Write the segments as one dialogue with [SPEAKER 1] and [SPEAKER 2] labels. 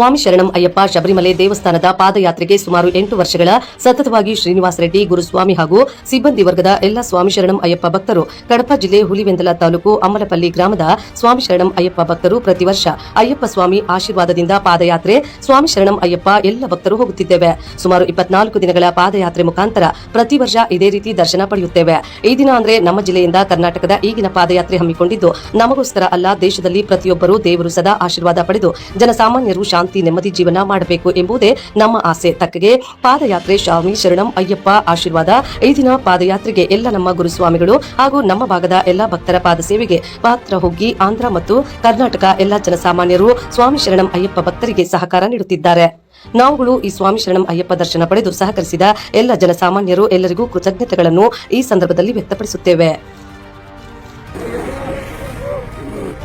[SPEAKER 1] ಸ್ವಾಮಿ ಶರಣಂ ಅಯ್ಯಪ್ಪ ಶಬರಿಮಲೆ ದೇವಸ್ಥಾನದ ಪಾದಯಾತ್ರೆಗೆ ಸುಮಾರು ಎಂಟು ವರ್ಷಗಳ ಸತತವಾಗಿ ಶ್ರೀನಿವಾಸ ರೆಡ್ಡಿ, ಗುರುಸ್ವಾಮಿ ಹಾಗೂ ಸಿಬ್ಬಂದಿ ವರ್ಗದ ಎಲ್ಲ ಸ್ವಾಮಿ ಶರಣಂ ಅಯ್ಯಪ್ಪ ಭಕ್ತರು ಕಡಪ ಜಿಲ್ಲೆ ಹುಲಿವೆಂದಲ ತಾಲೂಕು ಅಮ್ಮಲಪಲ್ಲಿ ಗ್ರಾಮದ ಸ್ವಾಮಿ ಶರಣಂ ಅಯ್ಯಪ್ಪ ಭಕ್ತರು ಪ್ರತಿ ವರ್ಷ ಅಯ್ಯಪ್ಪ ಸ್ವಾಮಿ ಆಶೀರ್ವಾದದಿಂದ ಪಾದಯಾತ್ರೆ ಸ್ವಾಮಿ ಶರಣಂ ಅಯ್ಯಪ್ಪ ಎಲ್ಲ ಭಕ್ತರು ಹೋಗುತ್ತಿದ್ದೇವೆ. ಸುಮಾರು ಇಪ್ಪತ್ನಾಲ್ಕು ದಿನಗಳ ಪಾದಯಾತ್ರೆ ಮುಖಾಂತರ ಪ್ರತಿ ವರ್ಷ ಇದೇ ರೀತಿ ದರ್ಶನ ಪಡೆಯುತ್ತೇವೆ. ಈ ದಿನ ಅಂದ್ರೆ ನಮ್ಮ ಜಿಲ್ಲೆಯಿಂದ ಕರ್ನಾಟಕದ ಈಗಿನ ಪಾದಯಾತ್ರೆ ಹಮ್ಮಿಕೊಂಡಿದ್ದು ನಮಗೋಸ್ಕರ ಅಲ್ಲ, ದೇಶದಲ್ಲಿ ಪ್ರತಿಯೊಬ್ಬರು ದೇವರು ಸದಾ ಆಶೀರ್ವಾದ ಪಡೆದು ಜನಸಾಮಾನ್ಯರು ಶಾಂತಿ ಶಾಂತಿ ನೆಮ್ಮದಿ ಜೀವನ ಮಾಡಬೇಕು ಎಂಬುದೇ ನಮ್ಮ ಆಸೆ. ತಕ್ಕಗೆ ಪಾದಯಾತ್ರೆ ಸ್ವಾಮಿ ಶರಣಂ ಅಯ್ಯಪ್ಪ ಆಶೀರ್ವಾದ. ಈ ದಿನ ಪಾದಯಾತ್ರೆಗೆ ಎಲ್ಲ ನಮ್ಮ ಗುರುಸ್ವಾಮಿಗಳು ಹಾಗೂ ನಮ್ಮ ಭಾಗದ ಎಲ್ಲ ಭಕ್ತರ ಪಾದ ಸೇವೆಗೆ ಪಾತ್ರ ಹೋಗಿ ಆಂಧ್ರ ಮತ್ತು ಕರ್ನಾಟಕ ಎಲ್ಲ ಜನಸಾಮಾನ್ಯರು ಸ್ವಾಮಿ ಶರಣಂ ಅಯ್ಯಪ್ಪ ಭಕ್ತರಿಗೆ ಸಹಕಾರ ನೀಡುತ್ತಿದ್ದಾರೆ. ನಾವುಗಳು ಈ ಸ್ವಾಮಿ ಶರಣಂ ಅಯ್ಯಪ್ಪ ದರ್ಶನ ಪಡೆದು ಸಹಕರಿಸಿದ ಎಲ್ಲ ಜನಸಾಮಾನ್ಯರು ಎಲ್ಲರಿಗೂ ಕೃತಜ್ಞತೆಗಳನ್ನು ಈ ಸಂದರ್ಭದಲ್ಲಿ ವ್ಯಕ್ತಪಡಿಸುತ್ತೇವೆ.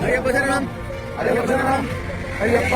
[SPEAKER 2] ಅಯ್ಯಪ್ಪ ಶರಣಂ, ಅಯ್ಯಪ್ಪ ಅಯ್ಯಪ್ಪ.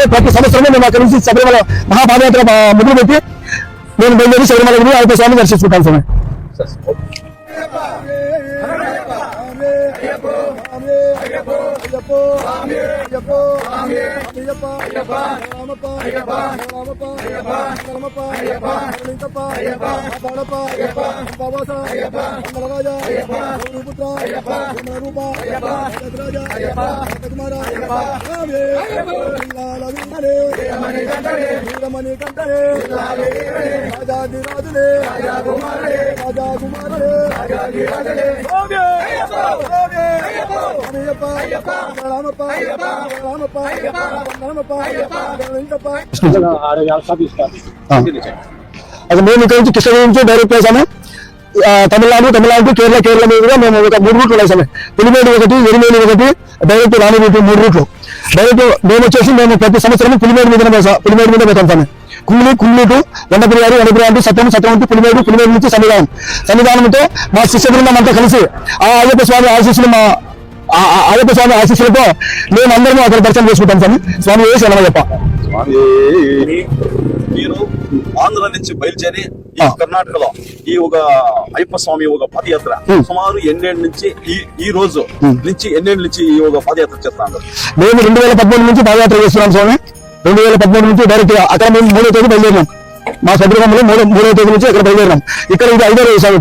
[SPEAKER 2] అయ్యప్ప అయ్యప్ప స్వామి
[SPEAKER 3] అంటే ప్రతి సంవత్సరం మేము అక్కడి నుంచి శబరిమల మహాపాదయాత్ర మా- మొదలు పెట్టి నేను బయలుదేరి శబరిమల వెళ్ళి ఆయన స్వామి దర్శించుకుంటాను స్వామి
[SPEAKER 2] వీరమణి కంటరే. రాజాది రాజులే రాజా కుమారులే రాజా కుమారులే రాజాది రాజులే స్వామి స్వామి అయ్యప్ప అయ్యప్ప రామప్ప అయ్యప్ప రామప్ప అయ్యప్ప రామప్ప అయ్యప్ప వెంకప్ప
[SPEAKER 3] అది మేము ఇక్కడ నుంచి కృష్ణ నుంచి డైరెక్ట్ వేసాము తమిళనాడు తమిళనాడు కేరళ కేరళ మీదుగా మేము ఒక మూడు రూట్లు వేసాము పులిమేడు ఒకటి ఎరిమేడు ఒకటి డైరెక్ట్ రాణి రూట్ మూడు రూట్లు. డైరెక్ట్ మేము వచ్చేసి మేము ప్రతి సంవత్సరం పులిమేడు మీద పులిమేడు మీద పోతాం కుమ్మిడి కుమ్మిడి వండపిరియారు వండపిరియారు సత్యం సత్యం పులిమేడు పులిమేడు నుంచి సన్నిధానం. సన్నిధానంతో మా శిష్య బృందం అంతా కలిసి ఆ అయ్యప్ప స్వామి ఆశీస్సులు మా అయ్యప్ప స్వామి ఆశీస్సులతో మేము అందరం అక్కడ దర్శనం చేసుకుంటాం స్వామి. స్వామి ఏ
[SPEAKER 4] స్వామి మీరు ఆంధ్ర నుంచి బయలుదేరి ఈ. కర్ణాటకలో ఈ ఒక అయ్యప్ప స్వామి ఒక పాదయాత్ర. సుమారు ఎన్నేళ్ళ నుంచి ఈ ఈ రోజు. నుంచి ఎన్నేళ్ళ నుంచి ఈ ఒక పాదయాత్ర చేస్తాను
[SPEAKER 3] మేము రెండు వేల పదమూడు నుంచి పాదయాత్ర చేస్తున్నాం స్వామి. రెండు వేల పదమూడు నుంచి డైరెక్ట్ అక్కడ మేము మూడో తేదీ బయలుదేరినాం. మా సద్రగంలో మూడో మూడో తేదీ నుంచి ఇక్కడ బయలుదేరినాం. ఇక్కడ ఇది ఐదో రోజు స్వామి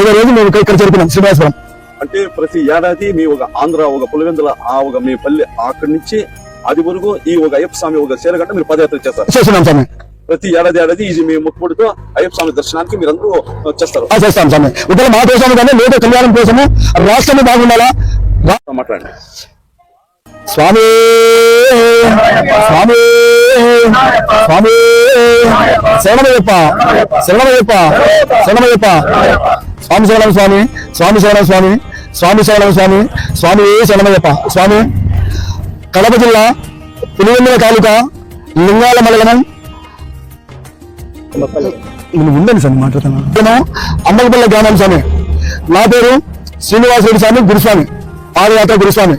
[SPEAKER 3] ఐదో రోజు మేము ఇక్కడ చేరుకున్నాం శ్రీనివాసపురం.
[SPEAKER 4] అంటే ప్రతి ఏడాది మీ ఒక ఆంధ్ర ఒక పులివెందుల ఆ ఒక మీ పల్లె అక్కడి నుంచి అది వరకు ఈ ఒక అయ్యప్ప స్వామి ఒక చేరగంట మీరు పాదయాత్ర చేస్తారు.
[SPEAKER 3] చేస్తున్నాం స్వామి.
[SPEAKER 4] ప్రతి ఏడాది ఏడాది ఇది మీ ముక్కుపుడితో అయ్యప్ప స్వామి దర్శనానికి మీరందరూ చేస్తారు.
[SPEAKER 3] ఆ, చేస్తాం స్వామి. ఇక్కడ మా కోసము కానీ లేదా కళ్యాణం కోసము రాష్ట్రము బాగుండాలా?
[SPEAKER 4] మాట్లాడండి.
[SPEAKER 3] స్వామి స్వామి స్వామి శరణమయ్యప్ప శరణమయ్యప్ప శరణమయ్యప్ప స్వామి శరణం స్వామి స్వామి శరణం స్వామి స్వామి శరణం స్వామి స్వామి శరణమయ్యప్ప. స్వామి కడప జిల్లా పులివెందుల తాలూకా లింగాల మండలం ఉండండి స్వామి మాట్లాడుతున్నాను అమ్మకపల్లి గ్రామం స్వామి. నా పేరు శ్రీనివాసరెడ్డి స్వామి గురుస్వామి. పాదయాత్ర గురుస్వామి.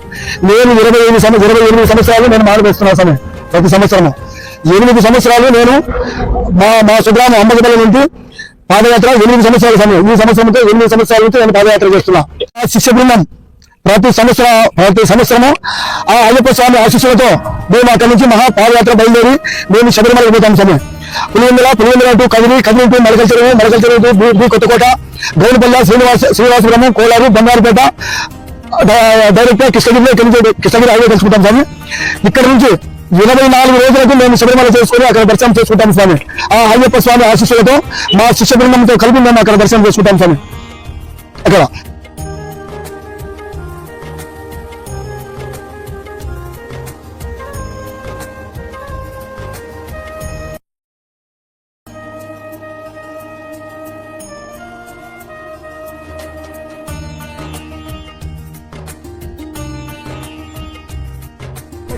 [SPEAKER 3] నేను ఇరవై ఎనిమిది సంవత్సరం ఇరవై ఎనిమిది సంవత్సరాలు నేను మాట్లాడుతున్నాను స్వామి ప్రతి సంవత్సరము. ఎనిమిది సంవత్సరాలు నేను మా మా సుగ్రామం అమ్మకపల్లి నుండి పాదయాత్ర ఎనిమిది సంవత్సరాల సమయం. ఈ సంవత్సరంతో ఎనిమిది సంవత్సరాల నుంచి నేను పాదయాత్ర చేస్తున్నా. శిష్య బృందం ప్రతి సంవత్సరం ప్రతి సంవత్సరము ఆ అయ్యప్ప స్వామి ఆశీస్సులతో మేము అక్కడి నుంచి మహా పాదయాత్ర బయలుదేరి మేము శబరిమల పోతాం సమయం. Pulivendula Pulivendula to Kadiri Kadiri to Madakala Cheruvu Madakala Cheruvu to B- Kothakota Gownapalli Srinivasa Srinivasapuram Kolar Bangarupet డైరెక్ట్గా కృష్ణగిరిలో ఇక్కడి కృష్ణగిరి హైవే కలుసుకుంటాం స్వామి. ఇక్కడ నుంచి ఇరవై నాలుగు రోజులకు మేము శబరిమల చేసుకుని అక్కడ దర్శనం చేసుకుంటాం స్వామి. ఆ అయ్యప్ప స్వామి ఆశీస్సులతో మా శిష్య బృందంతో కలిపి మేము అక్కడ దర్శనం చేసుకుంటాం స్వామి. అక్కడ.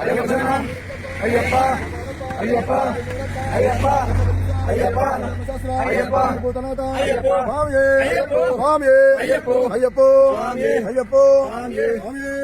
[SPEAKER 2] ಅಯ್ಯಪ್ಪ ಅಯ್ಯಪ್ಪ ಅಯ್ಯಪ್ಪ ಅಯ್ಯಪ್ಪ ಅಯ್ಯಪ್ಪ ಅಯ್ಯಪ್ಪ ಸ್ವಾಮಿಯೇ ಸ್ವಾಮಿಯೇ ಅಯ್ಯಪ್ಪ ಅಯ್ಯಪ್ಪ ಸ್ವಾಮಿಯೇ ಸ್ವಾಮಿಯೇ